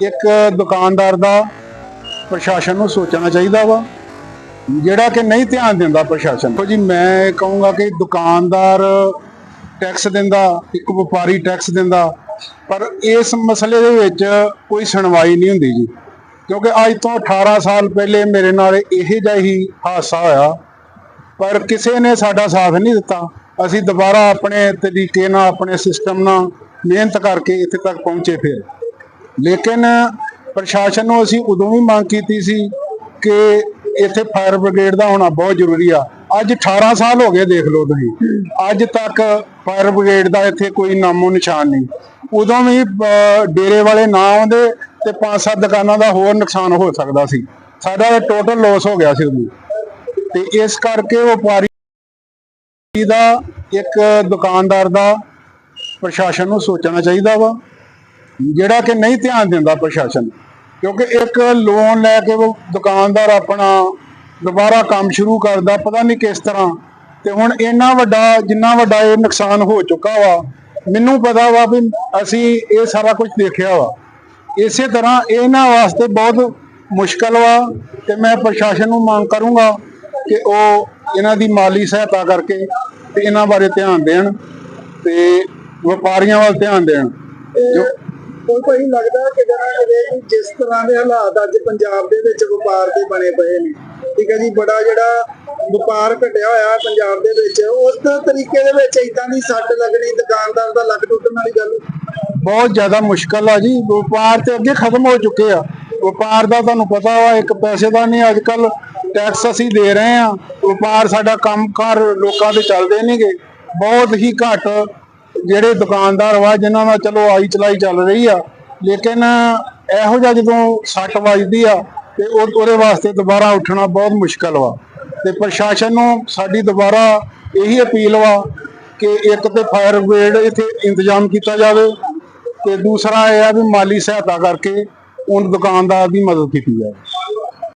ਇੱਕ ਦੁਕਾਨਦਾਰ ਦਾ ਪ੍ਰਸ਼ਾਸਨ ਨੂੰ ਸੋਚਣਾ ਚਾਹੀਦਾ ਵਾ, ਜਿਹੜਾ ਕਿ ਨਹੀਂ ਧਿਆਨ ਦਿੰਦਾ ਪ੍ਰਸ਼ਾਸਨ ਦੇਖੋ ਜੀ ਮੈਂ ਕਹੂੰਗਾ ਕਿ ਦੁਕਾਨਦਾਰ ਟੈਕਸ ਦਿੰਦਾ, ਇੱਕ ਵਪਾਰੀ ਟੈਕਸ ਦਿੰਦਾ, ਪਰ ਇਸ ਮਸਲੇ ਦੇ ਵਿੱਚ ਕੋਈ ਸੁਣਵਾਈ ਨਹੀਂ ਹੁੰਦੀ ਜੀ। ਕਿਉਂਕਿ ਅੱਜ ਤੋਂ 18 ਸਾਲ ਪਹਿਲੇ ਮੇਰੇ ਨਾਲ ਇਹੋ ਜਿਹਾ ਹੀ ਹਾਦਸਾ ਹੋਇਆ, ਪਰ ਕਿਸੇ ਨੇ ਸਾਡਾ ਸਾਥ ਨਹੀਂ ਦਿੱਤਾ। ਅਸੀਂ ਦੁਬਾਰਾ ਆਪਣੇ ਤਰੀਕੇ ਨਾਲ, ਆਪਣੇ ਸਿਸਟਮ ਨਾਲ ਮਿਹਨਤ ਕਰਕੇ ਇੱਥੇ ਤੱਕ ਪਹੁੰਚੇ ਫਿਰ। ਲੇਕਿਨ ਪ੍ਰਸ਼ਾਸਨ ਨੂੰ ਅਸੀਂ ਉਦੋਂ ਵੀ ਮੰਗ ਕੀਤੀ ਸੀ ਕਿ ਇੱਥੇ ਫਾਇਰ ਬ੍ਰਿਗੇਡ ਦਾ ਹੋਣਾ ਬਹੁਤ ਜ਼ਰੂਰੀ ਆ। ਅੱਜ 18 ਸਾਲ ਹੋ ਗਏ ਦੇਖ ਲਓ ਤੁਸੀਂ। ਅੱਜ ਤੱਕ ਫਾਇਰ ਬ੍ਰਿਗੇਡ ਦਾ ਇੱਥੇ ਕੋਈ ਨਾਮੋ ਨਿਸ਼ਾਨ ਨਹੀਂ। ਉਦੋਂ ਵੀ ਡੇਰੇ ਵਾਲੇ ਨਾ ਆਉਂਦੇ ਤੇ ਪੰਜ ਸੱਤ ਦੁਕਾਨਾਂ ਦਾ ਹੋਰ ਨੁਕਸਾਨ ਹੋ ਸਕਦਾ ਸੀ। ਸਾਡਾ ਟੋਟਲ ਲਾਸ ਹੋ ਗਿਆ ਸੀ ਉਦੋਂ। ਤੇ ਇਸ ਕਰਕੇ ਵਪਾਰੀ ਦਾ ਇੱਕ ਦੁਕਾਨਦਾਰ ਦਾ ਪ੍ਰਸ਼ਾਸਨ ਨੂੰ ਸੋਚਣਾ ਚਾਹੀਦਾ ਵਾ। ਜਿਹੜਾ ਕਿ ਨਹੀਂ ਧਿਆਨ ਦਿੰਦਾ ਪ੍ਰਸ਼ਾਸਨ। ਕਿਉਂਕਿ ਇੱਕ ਲੋਨ ਲੈ ਕੇ ਉਹ ਦੁਕਾਨਦਾਰ ਆਪਣਾ ਦੁਬਾਰਾ ਕੰਮ ਸ਼ੁਰੂ ਕਰਦਾ, ਪਤਾ ਨਹੀਂ ਕਿਸ ਤਰ੍ਹਾਂ। ਤੇ ਹੁਣ ਇੰਨਾ ਵੱਡਾ, ਜਿੰਨਾ ਵੱਡਾ ਇਹ ਨੁਕਸਾਨ ਹੋ ਚੁੱਕਾ ਵਾ, ਮੈਨੂੰ ਪਤਾ ਵਾ ਵੀ ਅਸੀਂ ਇਹ ਸਾਰਾ ਕੁਝ ਦੇਖਿਆ ਵਾ। ਇਸੇ ਤਰ੍ਹਾਂ ਇਹਨਾਂ ਵਾਸਤੇ ਬਹੁਤ ਮੁਸ਼ਕਲ ਵਾ ਤੇ ਮੈਂ ਪ੍ਰਸ਼ਾਸਨ ਨੂੰ ਮੰਗ ਕਰੂੰਗਾ ਕਿ ਉਹ ਇਹਨਾਂ ਦੀ ਮਾਲੀ ਸਹਾਇਤਾ ਕਰਕੇ ਤੇ ਇਹਨਾਂ ਬਾਰੇ ਧਿਆਨ ਦੇਣ ਤੇ ਵਪਾਰੀਆਂ ਵੱਲ ਧਿਆਨ ਦੇਣ। ਜੋ ਕੋਈ ਕੋਈ ਲੱਗਦਾ ਕਿ ਜਰਾ ਕਿ ਜਿਸ ਤਰ੍ਹਾਂ ਦੇ ਹਾਲਾਤ ਅੱਜ ਪੰਜਾਬ ਦੇ ਵਿੱਚ ਵਪਾਰ ਦੇ ਬਣੇ ਪਏ ਨੇ। ਠੀਕ ਹੈ ਜੀ, ਬੜਾ ਜਿਹੜਾ ਵਪਾਰ ਘਟਿਆ ਹੋਇਆ ਪੰਜਾਬ ਦੇ ਵਿੱਚ। ਉਸ ਤਰੀਕੇ ਦੇ ਵਿੱਚ ਇਦਾਂ ਦੀ ਸੱਟ ਲੱਗਣੀ, ਦੁਕਾਨਦਾਰ ਦਾ ਲੱਕ ਟੁੱਟਣ ਵਾਲੀ ਗੱਲ। ਬਹੁਤ ਜ਼ਿਆਦਾ ਮੁਸ਼ਕਲ ਆ ਜੀ। ਵਪਾਰ ਤੇ ਅੱਗੇ ਖਤਮ ਹੋ ਚੁੱਕੇ ਆ। ਵਪਾਰ ਦਾ ਤੁਹਾਨੂੰ ਪਤਾ ਵਾ, ਇੱਕ ਪੈਸੇ ਦਾ ਨਹੀਂ ਅੱਜ ਕੱਲ ਟੈਕਸ ਅਸੀਂ ਦੇ ਰਹੇ ਆ। ਵਪਾਰ ਸਾਡਾ ਕੰਮਕਾਰ ਲੋਕਾਂ ਦੇ ਚੱਲਦੇ ਨਹੀਂਗੇ ਬਹੁਤ ਹੀ ਘੱਟ ਜਿਹੜੇ ਦੁਕਾਨਦਾਰ ਵਾ, ਜਿਨ੍ਹਾਂ ਦਾ ਚਲੋ ਆਈ ਚਲਾਈ ਚੱਲ ਰਹੀ ਆ, ਲੇਕਿਨ ਇਹੋ ਜਿਹਾ ਜਦੋਂ ਸੱਟ ਵੱਜਦੀ ਆ, ਤੇ ਉਹ ਉਹਦੇ ਵਾਸਤੇ ਦੁਬਾਰਾ ਉੱਠਣਾ ਬਹੁਤ ਮੁਸ਼ਕਲ ਵਾ। ਤੇ ਪ੍ਰਸ਼ਾਸਨ ਨੂੰ ਸਾਡੀ ਦੁਬਾਰਾ ਇਹੀ ਅਪੀਲ ਵਾ ਕਿ ਇੱਕ ਤੇ ਫਾਇਰ ਬ੍ਰਿਗੇਡ ਇੱਥੇ ਇੰਤਜ਼ਾਮ ਕੀਤਾ ਜਾਵੇ, ਤੇ ਦੂਸਰਾ ਇਹ ਆ ਵੀ ਮਾਲੀ ਸਹਾਇਤਾ ਕਰਕੇ ਉਹਨਾਂ ਦੁਕਾਨਦਾਰ ਦੀ ਮਦਦ ਕੀਤੀ ਜਾਵੇ।